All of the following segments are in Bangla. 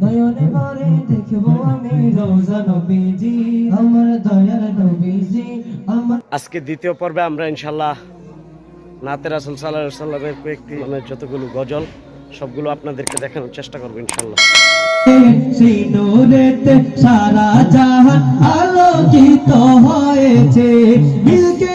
নয়নে ভরে দেখব আমি রোজা নবীজি আমার দয়ার নবীজি আমার আজকে দ্বিতীয় পর্বে আমরা ইনশাল্লাহ নাতে রাসুল সাল্লাহ সাল্লামের কয়েকটি মানে যতগুলো গজল সবগুলো আপনাদেরকে দেখানোর চেষ্টা করব ইনশাল্লাহ সারা জাহান আলোকিত হয়েছে। মিলকে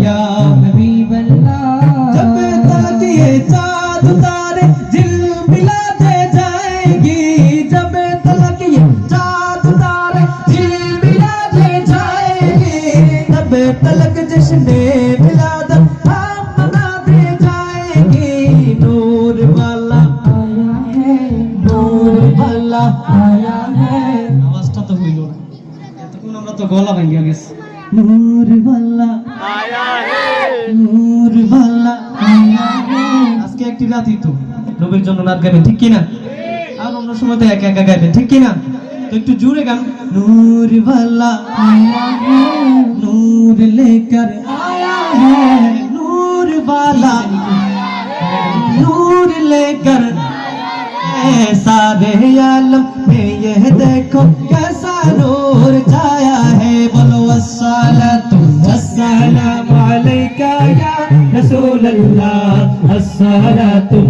হাবিবাল্লাহ तलक जश्न मिलादत हम मनाते जाएंगे नूर वाला आया है नूर वाला आया है আওয়াজটা তো হইল না এতক্ষণ আমরা তো গলা ভাঙ্গিয়া গেছে नूर वाला নূর वाला आया है আজকে একটি রাতই তো রবির জন্য নাচ গাইবেন ঠিক কিনা আর অন্য সময় তো একা একা গাইবেন ঠিক কিনা तो एक गान नूर वाला आया है नूर लेकर आया है नूर वाला नूर लेकर ऐसा आलम में यह देखो कैसा नूर छाया है बोलो अस्सलाम वस्सलाम अलैका या रसूल अल्लाह अस्सलातु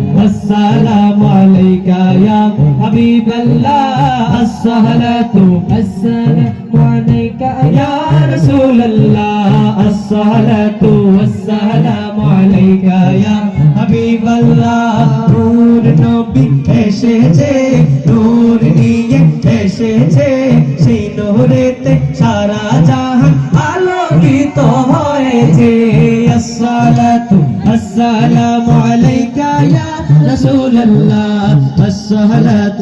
अलैका या हबीब अल्लाह الصلاة السلام عليك يا رسول الله الصلاة والسلام عليك يا حبيب الله নূর নবী এসেছে নূর নিয়ে এসেছে সেই নূরেতে সারা জাহান আলোকিত হয়েছে الصلاة السلام عليك يا رسول الله الصلاة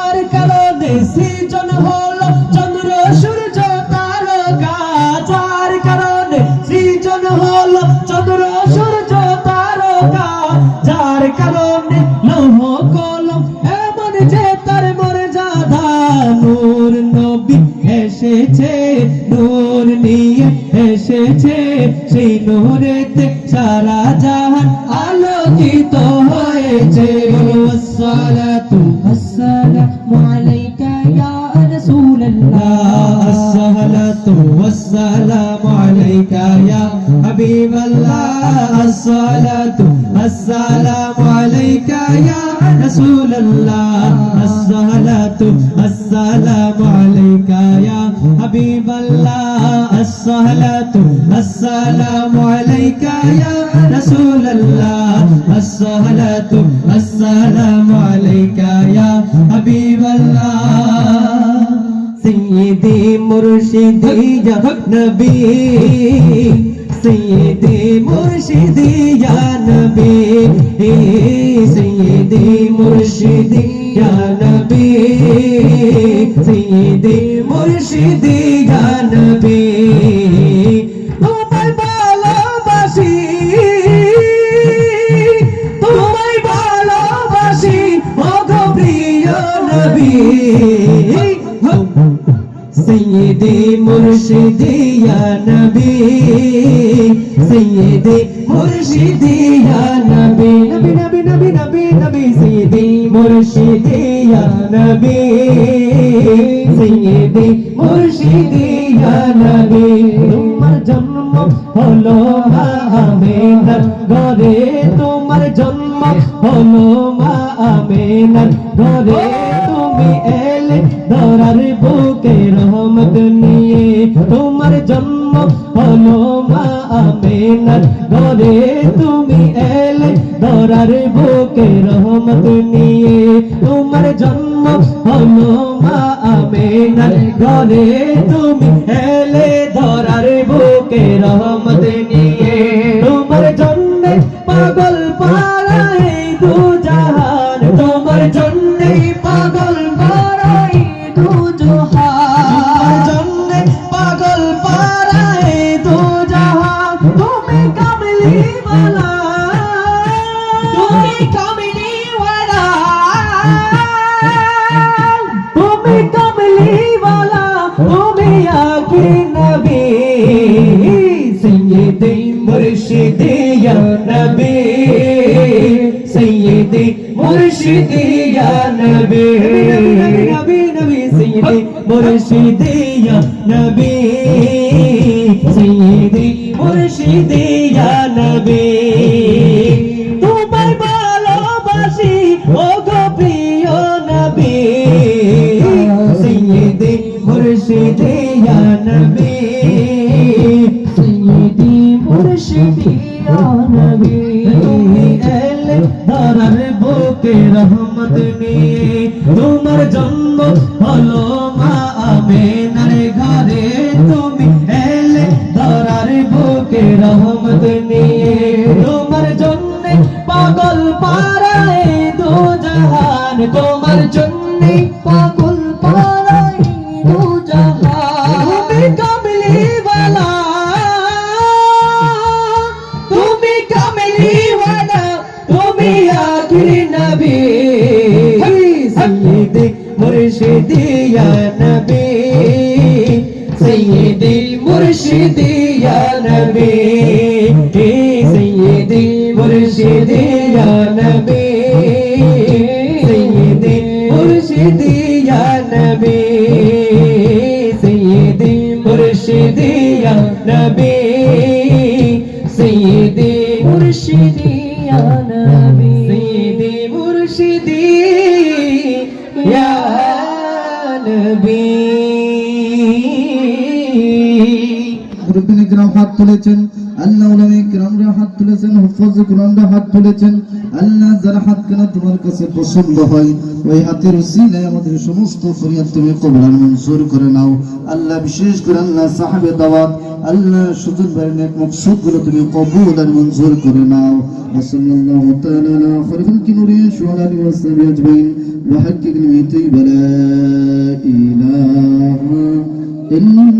নবী এসেছে নূর নিয়ে এসেছে সেই নূরেতে সারা জাহান আলোকিত হয়েছে। আসসালাতু আসসালামু আসসালামু আলাইকা ইয়া রাসূলুল্লাহ আসসালাতু আসসালামু আলাইকা ইয়া হাবিবাল্লাহ আসসালাতু আসসালামু আলাইকা ইয়া রাসূলুল্লাহ আসসালাতু আসসালামু আলাইকা ইয়া হাবিবাল্লাহ সৈয়দি মুর্শিদি ইয়া নবী সৈয়দি মুর্শিদি ইয়া নবী সৈয়দি মুর্শিদি ইয়া নবী সৈয়দি মুর্শিদি ইয়া নবী সৈয়দি মুর্শিদি ইয়া নবী সৈয়দি মুর্শিদি ইয়া নবী নবী নবী নবী নবী নবী সৈয়দি মুর্শিদি ইয়া নবী সৈয়দি মুর্শিদি ইয়া নবী তোমার জন্ম হলো আমেনার ঘরে। তোমার জন্ম হলো মা আমেনার ঘরে। তুমি এলে ধরার বুকে রহমত নিয়ে। তোমার জন্ম হলো মা আমেনার ঘরে। তুমি এলে ধরার বুকে রহমত নিয়ে। তোমার জন্ম হলো মা আমেনার ঘরে। তুমি এলে ধরার বুকে রহমত তোমার জন্য পাগল পাড়ায় দু জাহা তুমি কামলি বালা তুমি কামলি বালা তুমি কামলি বালা তুমি আগে নবী সৈয়দে মুর্শিদে ইয়া নবী सैयदे मुर्शिदे या नबी সৈয়দে মুর্শিদি ইয়া নবী, সৈয়দে মুর্শিদি ইয়া নবী। তোমায় ভালোবাসি ও গো প্রিয় নবী, সৈয়দে মুর্শিদি ইয়া নবী। সৈয়দি মুর্শিদি ইয়া নবী, তুমি এলে ধরার বুকে রহমত মা আমেনার ঘরে তুমি এলে ধরার বুকে রহমত নিয়ে। তোমার জন্য পাগল পারায় নবী সৈয়দে মুর্শিদি, ইয়া নবী। সৈয়দে মুর্শিদি, ইয়া নবী। সৈয়দে মুর্শিদি, ইয়া নবী। সৈয়দে মুর্শিদি, ইয়া নবী। নবী মুরব্বিন ইকরাম হাত তুলেছেন আল্লাহ উলামা ইকরামরা হাত তুলেছেন হুফাজ কোরআনরা হাত তুলেছেন আল্লাহ যারা হাত কেন তোমার কাছে পছন্দ হয় ওই হাতের উসিলায় আমাদের সমস্ত ফরিয়াদ তুমি কবুল আর মঞ্জুর করে নাও আল্লাহ বিশেষ করে আল্লাহ সাহাবে দাওয়াত আল্লাহ সুযোগ ভাইয়ের নেক মকসুদ গুলো তুমি কবুল আর মঞ্জুর করে নাও وصلى الله تعالى على خير خلق نوره وعلى اله وصحبه اجمعين وحقق نيتي بلا اله الا الله